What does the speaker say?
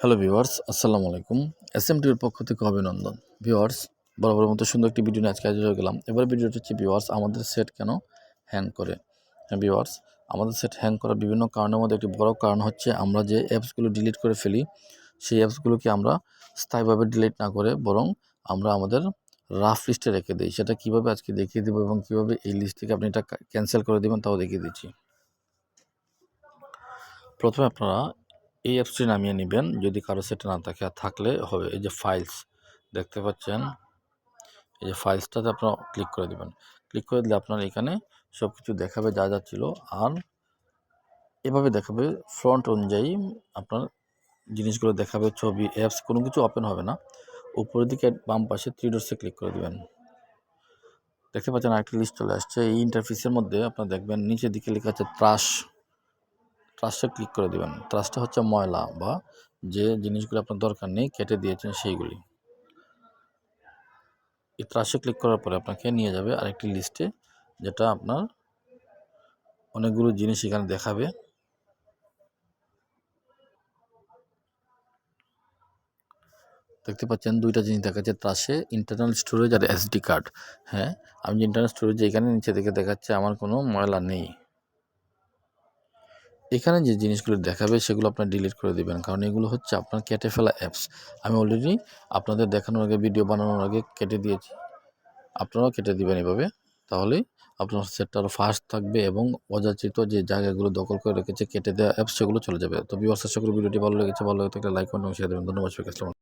Hello viewers, আসসালামু আলাইকুম। S M টিভির পক্ষ থেকে অভিনন্দন। ভিউয়ার্স, বরাবর মতো সুন্দর একটি ভিডিও নিয়ে আজকে হাজির হয়ে গেলাম। এবার ভিডিওটি হচ্ছে ভিওয়ার্স আমাদের সেট কেন হ্যাং করে? হ্যাঁ ভিওয়ার্স আমাদের সেট হ্যাং করার বিভিন্ন কারণের মধ্যে একটি বড় কারণ হচ্ছে আমরা যে অ্যাপসগুলো ডিলিট করে ফেলি, সেই অ্যাপসগুলোকে আমরা স্থায়ীভাবে ডিলিট না করে বরং আমরা আমাদের রাফ লিস্টে রেখে দিই। সেটা কীভাবে আজকে দেখিয়ে দেবো এবং কীভাবে এই লিস্ট থেকে আপনি এটা ক্যান্সেল করে দেবেন তাও দেখিয়ে দিচ্ছি। প্রথমে আপনারা এই অ্যাপসটি নামিয়ে নেবেন। যদি কারও সেটা না থাকে আর থাকলে হবে এই যে ফাইলস দেখতে পাচ্ছেন? এই যে ফাইলসটাতে আপনারা ক্লিক করে দেবেন। ক্লিক করে দিলে আপনার এখানে সব কিছু দেখাবে যা যা ছিল। আর এভাবে দেখাবে ফ্রন্ট অনুযায়ী আপনার জিনিসগুলো দেখাবে ছবি অ্যাপস কোনো কিছু ওপেন হবে না। উপরের দিকে বাম পাশে থ্রি ডটসে ক্লিক করে দেবেন। দেখতে পাচ্ছেন আরেকটি লিস্ট চলে আসছে। এই ইন্টারফেসের মধ্যে আপনার দেখবেন নিচের দিকে লেখা আছে ত্রাস। ট্রাস্টে ক্লিক করে দেবেন। ট্রাস্টটা হচ্ছে ময়লা বা যে জিনিসগুলো আপনার দরকার নেই, কেটে দিয়েছেন সেইগুলি। এই ট্রাস্টে ক্লিক করার পরে আপনাকে নিয়ে যাবে আরেকটি লিস্টে যেটা আপনার অনেকগুলো জিনিস এখানে দেখাবে। দেখতে পাচ্ছেন দুইটা জিনিস দেখাচ্ছে ট্রাসে ইন্টারনাল স্টোরেজ আর এসডি কার্ড হ্যাঁ আমি যে ইন্টারনাল স্টোরেজ এখানে নিচে দেখে দেখাচ্ছে, আমার কোনো ময়লা নেই। এখানে যে জিনিসগুলো দেখাবে সেগুলো আপনার ডিলিট করে দেবেন। কারণ এগুলো হচ্ছে আপনার কেটে ফেলা অ্যাপস আমি অলরেডি আপনাদের দেখানোর আগে ভিডিও বানানোর আগে কেটে দিয়েছি। আপনারাও কেটে দেবেন এভাবে। তাহলে আপনার সেটটা আরও ফাস্ট থাকবে এবং অযাচিত যে জায়গাগুলো দখল করে রেখেছে, কেটে দেওয়া অ্যাপস সেগুলো চলে যাবে। তো বিবাস আশা করি ভিডিওটি ভালো লেগেছে। ভালো লাগে থাকলে লাইক করুন এবং শেয়ার দেবেন। ধন্যবাদ